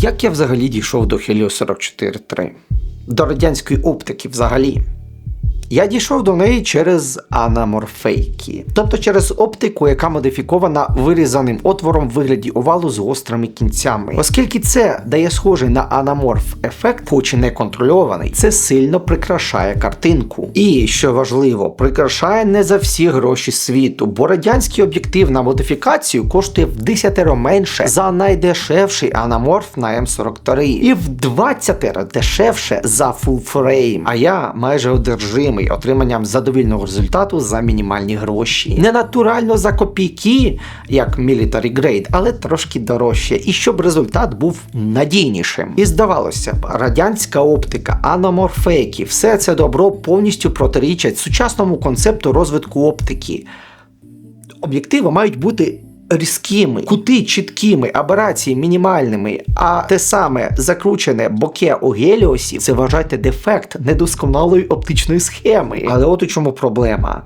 Як я взагалі дійшов до Helio 44.3? До радянської оптики взагалі. Я дійшов до неї через анаморфейки, тобто через оптику, яка модифікована вирізаним отвором в вигляді овалу з гострими кінцями. Оскільки це дає схожий на анаморф ефект, хоч і не контрольований, це сильно прикрашає картинку. І що важливо, прикрашає не за всі гроші світу, бо радянський об'єктив на модифікацію коштує в 10 менше за найдешевший анаморф на М43 і в 20 дешевше за frame. А я майже одержимий отриманням задовільного результату за мінімальні гроші. Не натурально за копійки, як Military Grade, але трошки дорожче, і щоб результат був надійнішим. І здавалося б, радянська оптика, аноморфейки, все це добро повністю протирічать сучасному концепту розвитку оптики. Об'єктиви мають бути різкими, кути чіткими, аберації мінімальними, а те саме закручене боке у Геліосі це вважайте дефект недосконалої оптичної схеми. Але от у чому проблема: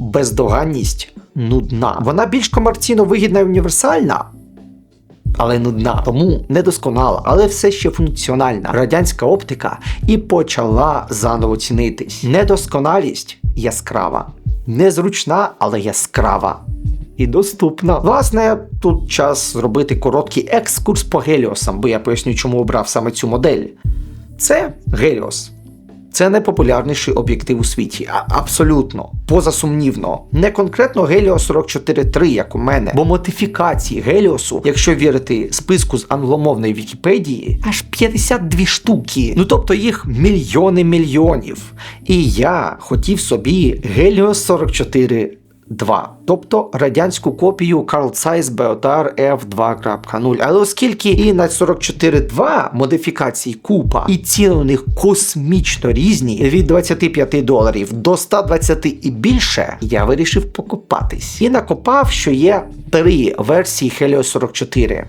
бездоганність нудна. Вона більш комерційно вигідна і універсальна. Але нудна, тому недосконала, але все ще функціональна. Радянська оптика і почала заново цінитись. Недосконалість яскрава, незручна, але яскрава і доступна. Власне, тут час зробити короткий екскурс по Геліосам, бо я поясню, чому обрав саме цю модель. Це Геліос. Це найпопулярніший об'єктив у світі. А, абсолютно, позасумнівно. Не конкретно Helios 44.3, як у мене, бо модифікації Геліосу, якщо вірити списку з англомовної Вікіпедії, аж 52 штуки. Ну тобто їх мільйони мільйонів. І я хотів собі Helios 44 2, тобто радянську копію Carl Zeiss Beotar F2.0. Але оскільки і на 44.2 модифікацій купа, і ціни у них космічно різні від 25 доларів до 120 і більше, я вирішив покопатись. І накопав, що є три версії Helio 44.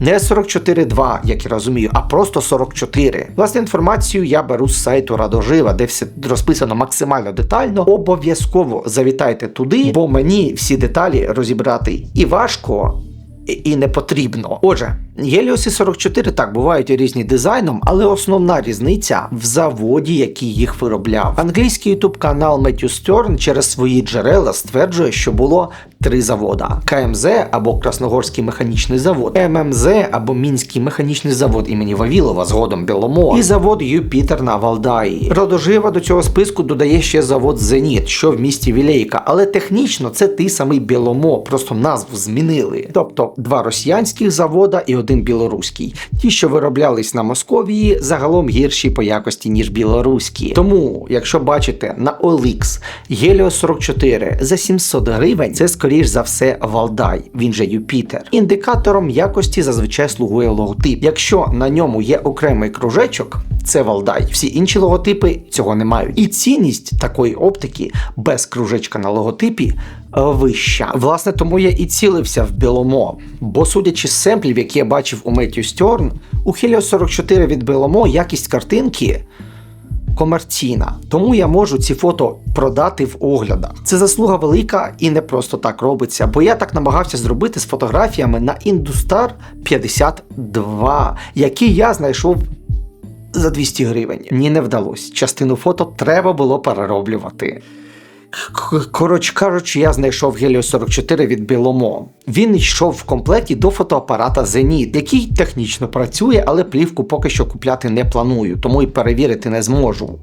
Не 44.2, як я розумію, а просто 44. Власне, інформацію я беру з сайту Радожива, де все розписано максимально детально. Обов'язково завітайте туди, бо мені всі деталі розібрати і важко. І не потрібно. Отже, Геліоси 44 так бувають різні дизайном, але основна різниця в заводі, який їх виробляв. Англійський ютуб канал Matthew Stern через свої джерела стверджує, що було три завода: КМЗ або Красногорський механічний завод, ММЗ або Мінський механічний завод імені Вавілова, згодом Біломо, і завод Юпітер на Валдаї. Родожива до цього списку додає ще завод Зеніт, що в місті Вілейка, але технічно це той самий Біломо, просто назву змінили. Тобто два росіянських завода і один білоруський. Ті, що вироблялись на Московії, загалом гірші по якості, ніж білоруські. Тому, якщо бачите на OLX Helios 44 за 700 гривень, це скоріш за все Валдай, він же Юпітер. Індикатором якості зазвичай слугує логотип. Якщо на ньому є окремий кружечок, це Валдай. Всі інші логотипи цього не мають. І цінність такої оптики без кружечка на логотипі вища. Власне, тому я і цілився в Біломо. Бо судячи з семплів, які я бачив у Меттю Стьорн, у Helios 44 від Біломо якість картинки. Комерційна, тому я можу ці фото продати в оглядах. Це заслуга велика і не просто так робиться, бо я так намагався зробити з фотографіями на Industar 52, які я знайшов за 200 гривень. Ні, не вдалося. Частину фото треба було перероблювати. Коротше кажучи, я знайшов Геліо 44 від Біломо. Він йшов в комплекті до фотоапарата Зеніт, який технічно працює, але плівку поки що купляти не планую, тому і перевірити не зможу.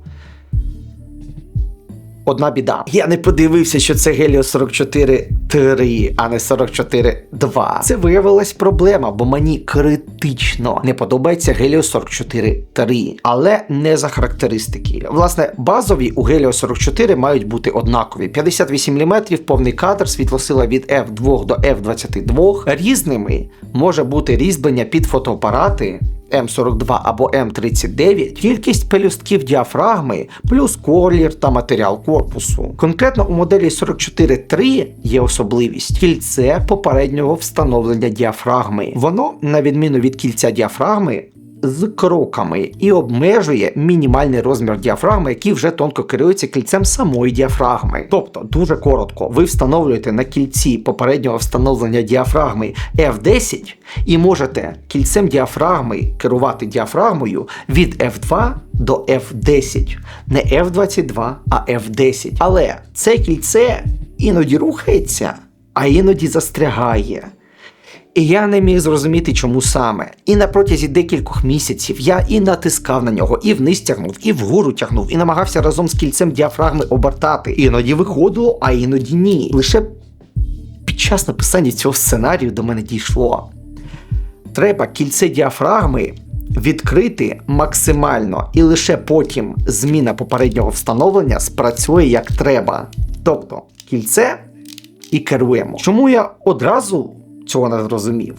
Одна біда. Я не подивився, що це Helios 44 3, а не 44 2. Це виявилась проблема, бо мені критично не подобається Helios 44 3, але не за характеристики. Власне, базові у Helios 44 мають бути однакові: 58 мм, повний кадр, світлосила від F2 до F22. Різними може бути різьблення під фотоапарати. М42 або М39, кількість пелюстків діафрагми, плюс колір та матеріал корпусу. Конкретно у моделі 44.3 є особливість кільце попереднього встановлення діафрагми. Воно, на відміну від кільця діафрагми, з кроками і обмежує мінімальний розмір діафрагми, який вже тонко керується кільцем самої діафрагми. Тобто, дуже коротко, ви встановлюєте на кільці попереднього встановлення діафрагми F10 і можете кільцем діафрагми керувати діафрагмою від F2 до F10. Не F22, а F10. Але це кільце іноді рухається, а іноді застрягає. І я не міг зрозуміти, чому саме. І на протязі декількох місяців я і натискав на нього, і вниз тягнув, і вгору тягнув, і намагався разом з кільцем діафрагми обертати. Іноді виходило, а іноді ні. Лише під час написання цього сценарію до мене дійшло. Треба кільце діафрагми відкрити максимально, і лише потім зміна попереднього встановлення спрацює як треба. Тобто кільце і керуємо. Чому я одразу цього не зрозумів?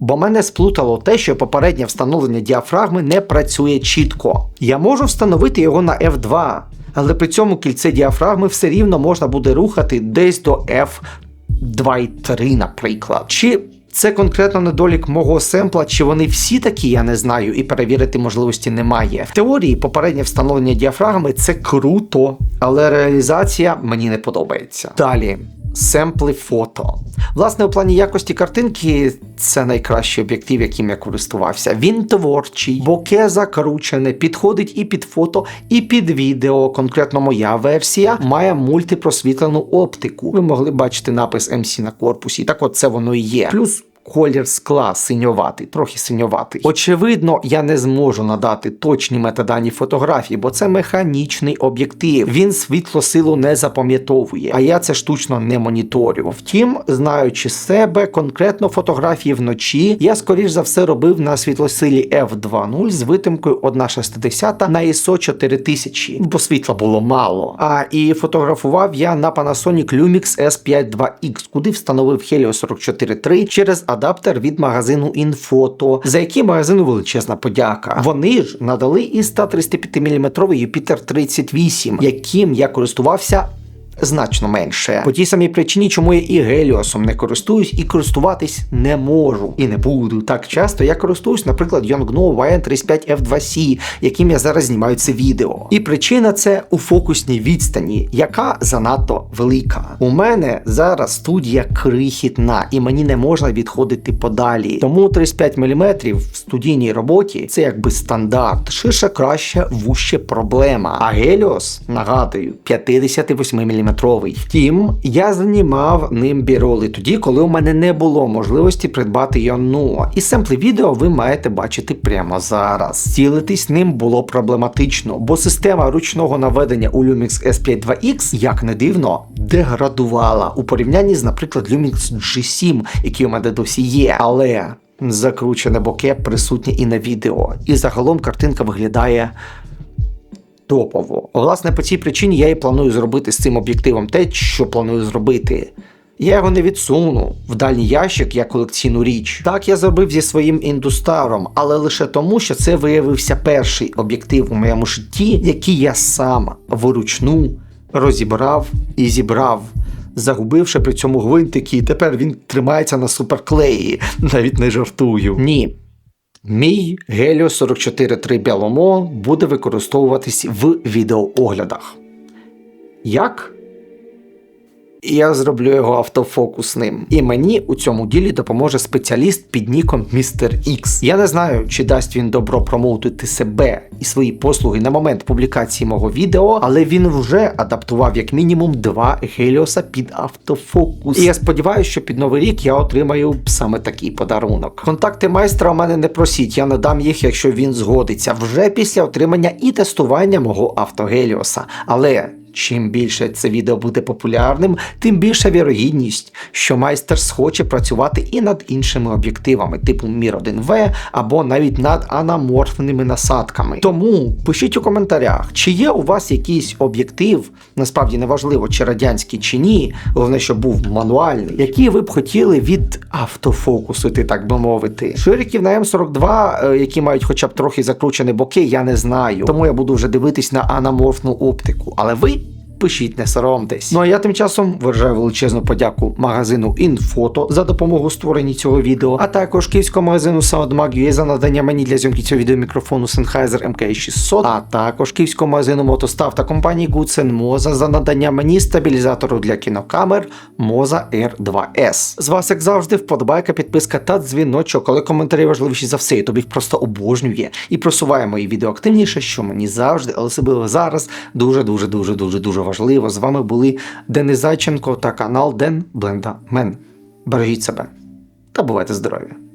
Бо мене сплутало те, що попереднє встановлення діафрагми не працює чітко. Я можу встановити його на F2, але при цьому кільце діафрагми все рівно можна буде рухати десь до F2,3, наприклад. Чи це конкретно недолік мого семпла, чи вони всі такі, я не знаю, і перевірити можливості немає. В теорії попереднє встановлення діафрагми це круто, але реалізація мені не подобається. Далі. Семпли фото. Власне, у плані якості картинки це найкращий об'єктив, яким я користувався. Він творчий, боке закручене, підходить і під фото, і під відео. Конкретно моя версія має мультипросвітлену оптику. Ви могли бачити напис MC на корпусі. Так от це воно і є. Плюс колір скла синьоватий, трохи синьоватий. Очевидно, я не зможу надати точні метадані фотографії, бо це механічний об'єктив. Він світло-силу не запам'ятовує, а я це штучно не моніторю. Втім, знаючи себе, конкретно фотографії вночі, я скоріш за все робив на світлосилі F2.0 з витимкою 1,60 на ISO 4000, бо світла було мало. А і фотографував я на Panasonic Lumix S52X, куди встановив Helio 44.3 через адаптер від магазину Інфото, за який магазину величезна подяка. Вони ж надали і 135 мм Юпітер 38, яким я користувався. Значно менше. По тій самій причині, чому я і Геліосом не користуюсь і користуватись не можу. І не буду. Так часто я користуюсь, наприклад, Yongnuo YN35F2C, яким я зараз знімаю це відео. І причина це у фокусній відстані, яка занадто велика. У мене зараз студія крихітна, і мені не можна відходити подалі. Тому 35 мм в студійній роботі це якби стандарт. Ширше краще, вуще проблема. А Геліос, нагадую, 58 мм. Втім, я знімав ним біроли тоді, коли у мене не було можливості придбати Йонуо. І семпли відео ви маєте бачити прямо зараз. Цілитись ним було проблематично, бо система ручного наведення у Lumix S52X, як не дивно, деградувала у порівнянні з, наприклад, Lumix G7, який у мене досі є. Але закручене боке присутнє і на відео. І загалом картинка виглядає топово. Власне, по цій причині я і планую зробити з цим об'єктивом те, що планую зробити. Я його не відсуну в дальній ящик як колекційну річ. Так я зробив зі своїм індустаром, але лише тому, що це виявився перший об'єктив у моєму житті, який я сам вручну розібрав і зібрав. Загубивши при цьому гвинтики, і тепер він тримається на суперклеї, навіть не жартую. Ні, Мій Геліо 44.3 Біломо буде використовуватись в відеооглядах. Як? Я зроблю його автофокусним. І мені у цьому ділі допоможе спеціаліст під ніком Mr. X. Я не знаю, чи дасть він добро промоутити себе і свої послуги на момент публікації мого відео, але він вже адаптував як мінімум два Геліоса під автофокус. І я сподіваюся, що під новий рік я отримаю саме такий подарунок. Контакти майстра у мене не просіть, я надам їх, якщо він згодиться, вже після отримання і тестування мого автогеліоса. Але. Чим більше це відео буде популярним, тим більша вірогідність, що майстер схоче працювати і над іншими об'єктивами, типу Мір 1В або навіть над анаморфними насадками. Тому пишіть у коментарях, чи є у вас якийсь об'єктив, насправді неважливо, чи радянський чи ні, головне, щоб був мануальний, який ви б хотіли від автофокусити, так би мовити. Шириків на М42, е, які мають хоча б трохи закручені боки, я не знаю. Тому я буду вже дивитись на анаморфну оптику. Але ви пишіть, не соромтесь. Ну а я тим часом виражаю величезну подяку магазину Інфото за допомогу створенні цього відео, а також київському магазину SoundMag.ua за надання мені для зйомки цього відео мікрофону Sennheiser MK600, а також київському магазину Мотостав та компанії Moza за надання мені стабілізатору для кінокамер Moza R2S. З вас, як завжди, вподобайка, підписка та дзвіночок, але коментарі важливіші за все, і тобі їх просто обожнює і просуває мої відео активніше, що мені завжди, але особливо зараз дуже дуже дуже дуже дуже важливо. З вами були Денис Зайченко та канал Ден Бленда Мен. Бережіть себе та бувайте здорові!